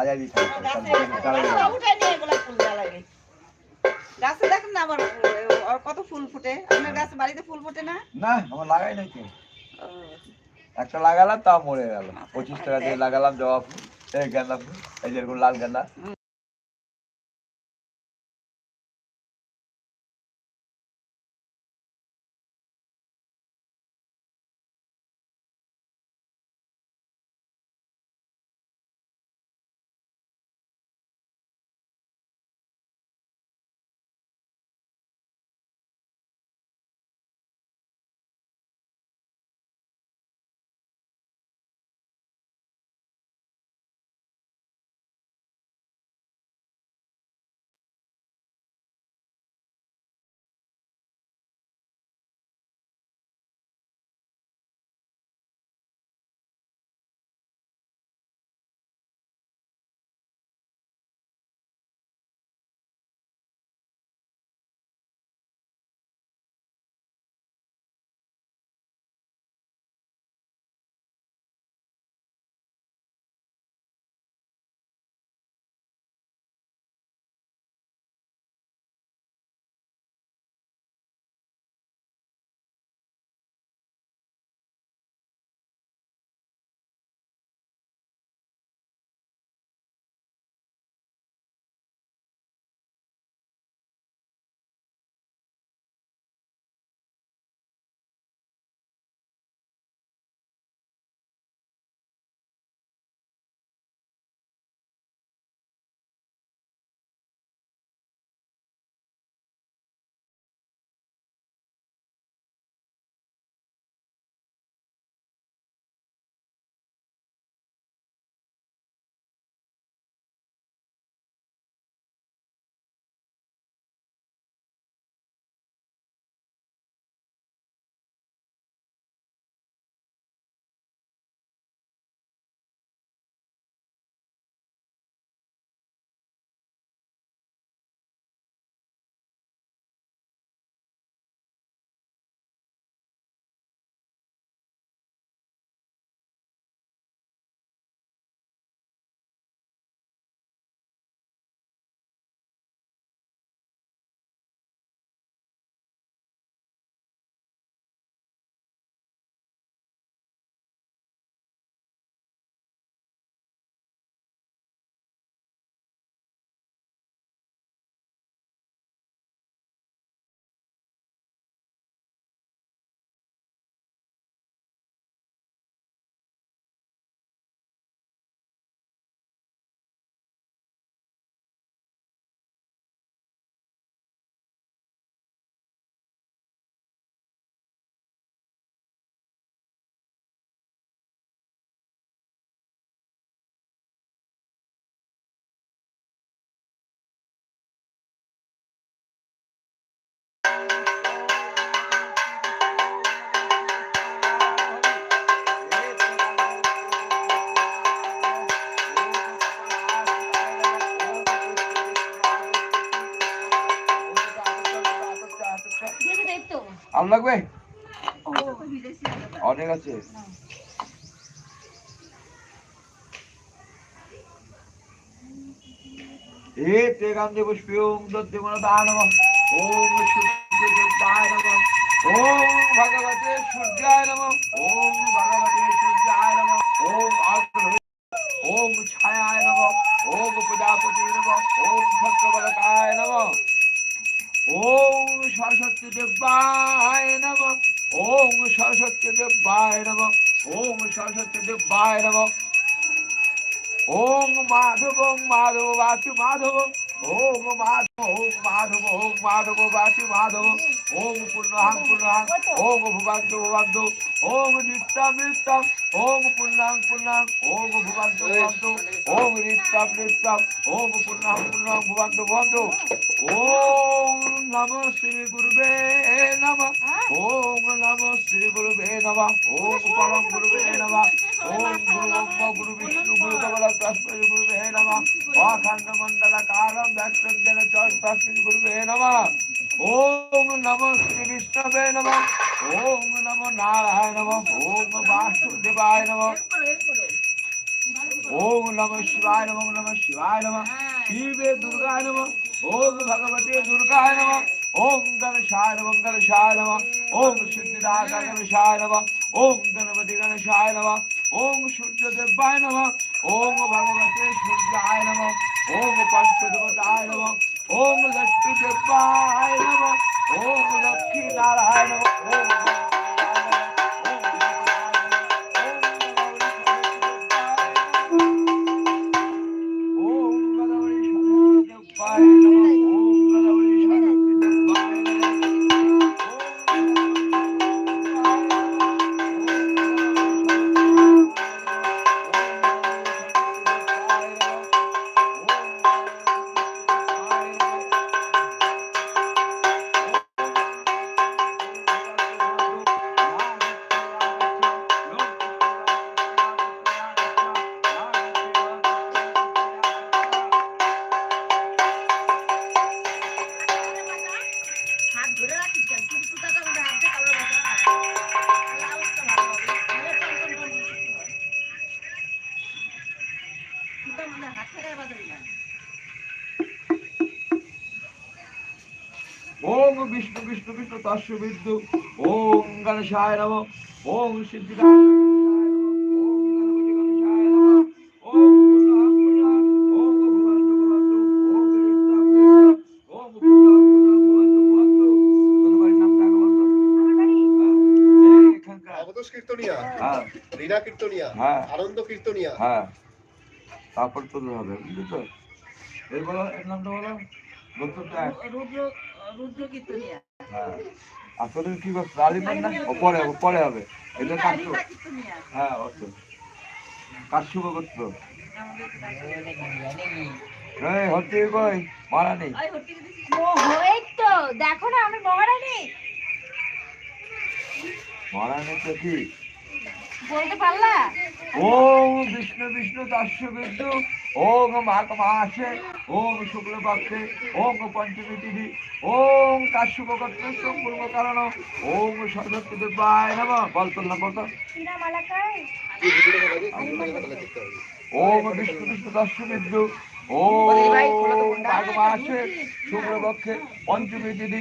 হাজারি থাকবে গাছে দেখেন না আমার কত ফুল ফুটে? আপনার গাছে বাড়িতে ফুল ফুটে না? না আমার লাগাই নাই তো একটা লাগালাম তাও মরে গেল। পঁচিশ টাকা দিয়ে লাগালাম জবা ফুল এই গাঁদা ফুল এই যেরকম লাল গাঁদা আম লাগবে অনেক আছে हे ते गांधे पुष्पे ओम दत्ते मला दानव ओम सूर्यदेवाय नम ओम भगवते सूर्याय नम ओम भगवते सूर्याय नम ओम अग्र ओम देवाय नम ओम सरस्वती देवाय नम ओम सरस्वती देवाय नम ओम माधव माधव वासु माधव ओम माधव ओम माधव ओम माधव वासु माधव ओम पुण्यहं पुण्यहं ओम भुवन्तु भुवन्तु ओम नित्यं नित्यं ओम पुण्यं पुण्यं ओम भुवन्तु भुवन्तु ओम नित्यं नित्यं ओम पुण्यं पुण्यं भुवन्तु भुवन्तु ओम नमः श्री गुरुवे नमः ओम नमः श्री गुरुवे नमः ओम परम गुरुवे नमः ओम गुरु ब्रह्मा गुरु विष्णु गुरु कमल तस्मै गुरुवे नमः अखंड मंडल कारम व्यक्तजन तस्मै गुरुवे नमः ओम नमः श्री विष्णवे नमः ओम नमो नारायण नमः ओम वासुदेवाय नमः ওম নম শিবায় নম নম শিবায় নম শিবে দুর্গায় নম ওম ভগবতে দুর্গায় নম ওম গণেশায় নম গণেশায় নম ওম সিদ্ধিদাতা গণেশায় নম ওম গণপতি গণেশায় নম ওম সূর্যদেবায় নম ওম ভগবতে সূর্যায় নম ওম পঞ্চদেবতায় নম ওম লক্ষ্মী দেবায় নম ওম লক্ষ্মী নারায়ণ ওম ওম বিষ্ণু বিষ্ণু তস্য বিদ্যু ওম গণেশায় নম ওম হ্যাঁ। রীনা কীর্তনিয়া। হ্যাঁ। আনন্দ কীর্তনিয়া। হ্যাঁ। তারপর তো হবে বুঝলি তো এর বলো এর নামটা বলো। রুদ্র রুদ্র কীর্তনিয়া হ্যাঁ। আসলে কি করছ আলিমান না? ও পরে হবে পরে হবে। এটা কাটছো হ্যাঁ অত। এই হচ্ছে কই মারা নেই। ও তো। দেখো না আমি নেই মারা নেই তো কি? বলতে পারলা? ওম বিষ্ণু বিষ্ণু দাস্য বিষ্ণু। ওম মাঘ মাসে ওং শুক্লপক্ষে ওং ওম পঞ্চমী তিথি ওম কাশ্যপ কর্ত সম্পূর্ণ কারণ ওং সরস্বতী দেবায় নম বল তোর নাম বলতো ওং বিষ্ণু বিষ্ণু দাস্য মাঘ মাসে শুক্ল পক্ষে পঞ্চমী তিথি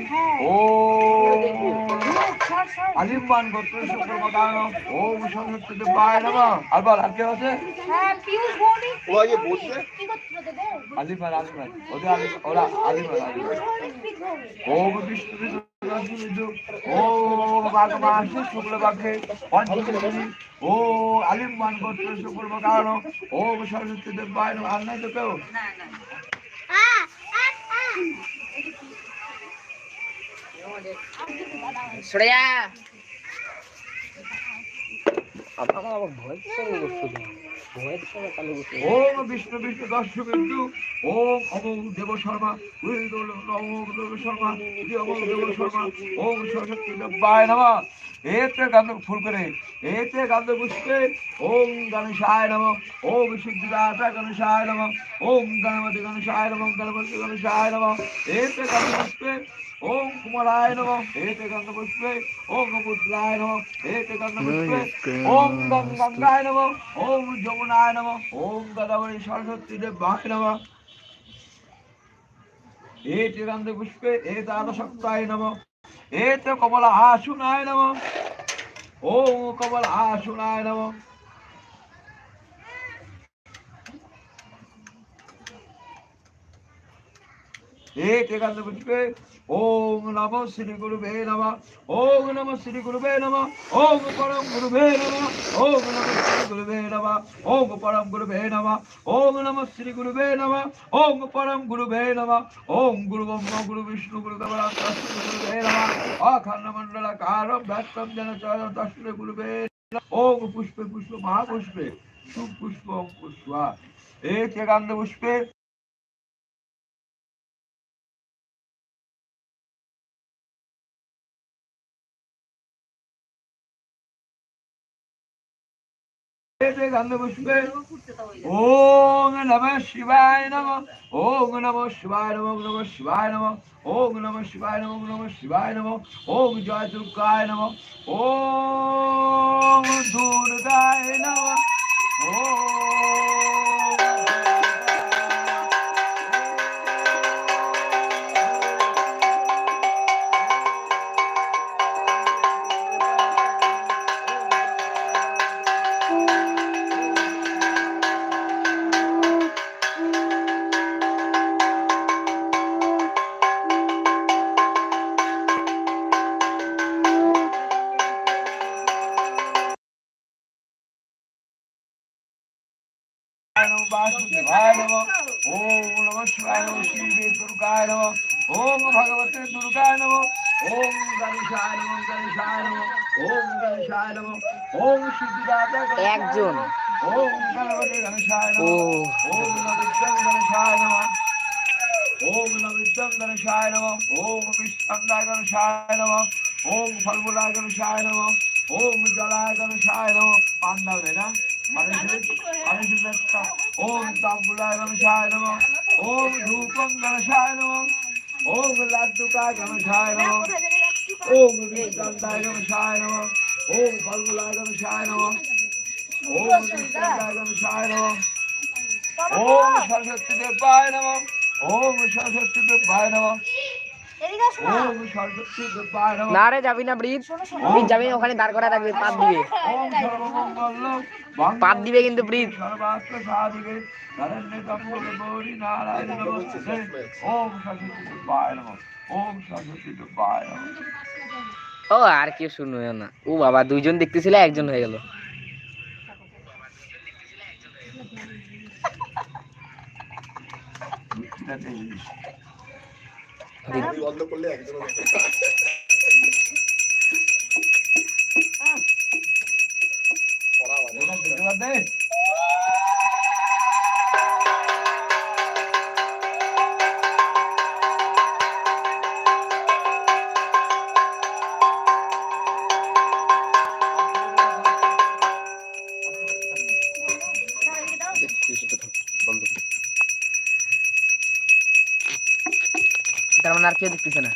সর আলিমান গোত্র সম্পূর্ণ কারণ ওম সরস্বতী দেবায় নম আর বল আর কে আছে? হ্যাঁ পিউষ ভৌমিক ওরা যে বসবে কি করছিল তোদের আলিমান আলিমান ওদের আলি ওরা পিক ভৌমিক ওম বিষ্ণু ওম মাঘ মাসে শুক্ল পক্ষে পঞ্চমী ও আলিমান গোত্র শুক্ল কারণ ওম সরস্বতী আর নাই তো কেউ? শ্রেয়া। ওম বিষ্ণু বিষ্ণু দর্শ বিন্দু ওম অমোঘ দেব শর্মা অমোঘ দেব শর্মা অমোঘ দেব শর্মা, ওম সরস্বতী দেবায় নমঃ। এতে গন্ধ ফুল করে, এতে গন্ধ পুষ্পে ওম গণেশায় নম, ওম সিদ্ধিদাতা গণেশায় নম, ওম গণপতি গণেশায় নম গণপতি গণেশায় নম। এতে গন্ধ পুষ্পে ওম কুমারায় নম, এতে গন্ধ পুষ্পে ওম পুত্রায় নম, এতে গন্ধ পুষ্পে ওম গঙ্গায় নম, ওম যমুনায় নম। ওম গদাবরী সরস্বতী দেবায় নম। এতে গন্ধ পুষ্পে এতাদশক্তায় নম। এত কমল আসুনায় নম। ওম কমল আসুনায় নম। নম শ্রী গুরুবে নম, ওম নম শ্রী গুরুবে নম, ওম পরম গুরুবে নম, ওম নম শ্রী গুরুবে নম, ওম পরম গুরুবে নম, ওম নম শ্রী গুরুবে নম, ওম পরম গুরুবে নম, ওম গুরু ব্রহ্ম, গুরু বিষ্ণু, গুরু দেবরা তস্মৈ গুরুবে নম, অখণ্ড মণ্ডল কার ব্যস্তম জন চর তস্মৈ গুরুবে নমঃ। ওম পুষ্পে পুষ্প মহাপুষ্পে, সুপুষ্প পুষ্পা এতে গন্ধ পুষ্পে এতে গন্ধ পুষ্পে ওং নম শিবায় নম, ওং নম শিবায় নম নম শিবায় নম, ওং নম শিবায় নম নম শিবায় নম, ওং জয় দুর্গায় নম ওম দুর্গায় নম বাসুদেবায় নমঃ ওম নমঃ শিবায় নমঃ শিবে দুর্গায় নমঃ ওম ভগবতে দুর্গায় নমঃ ওম গণেশায় নমঃ গণেশায় নমঃ ওম গণেশায় নমঃ ওম সিদ্ধিদাতা একজন। ওম গণপতি গণেশায় ও নমঃ ওম নবিদ্যং গণেশায় নমঃ ওম নবিদ্যং গণেশায় নমঃ ওম বিষ্ণন্দায় গণেশায় নমঃ ওম ফলমূলায় গণেশায় নমঃ ওম জলায় গণেশায় নমঃ পান্ডবে না ওম তাম্বুলায় গণেশায় নমঃ। ওম ধূপং গণেশায় নমঃ। ওম লাড্ডুকায় গণেশায় নমঃ। ওম বিষ্ণন্দায় ओम নমঃ। ওম ফলমূলায় গণেশায় নমঃ। ওম বিষ্ণন্দায় গণেশায় নমঃ। ওম সরস্বতী দেবায় নমঃ। ওম সরস্বতী দেবায় নমঃ। এদিকে আসো না। রে যাবি না ব্রিজ? ব্রিজ যাবি ওখানে দাঁড় করা থাকবে পাত দিবে। ওম পাত দিবে কিন্তু ব্রিজ। ও আর কেউ শুনবে না। ও বাবা দুইজন দেখতেছিল একজন হয়ে গেল। মিষ্টিটাতে জিনিস। বন্ধ করলে একজনও দেখে আর দেখতেছে না।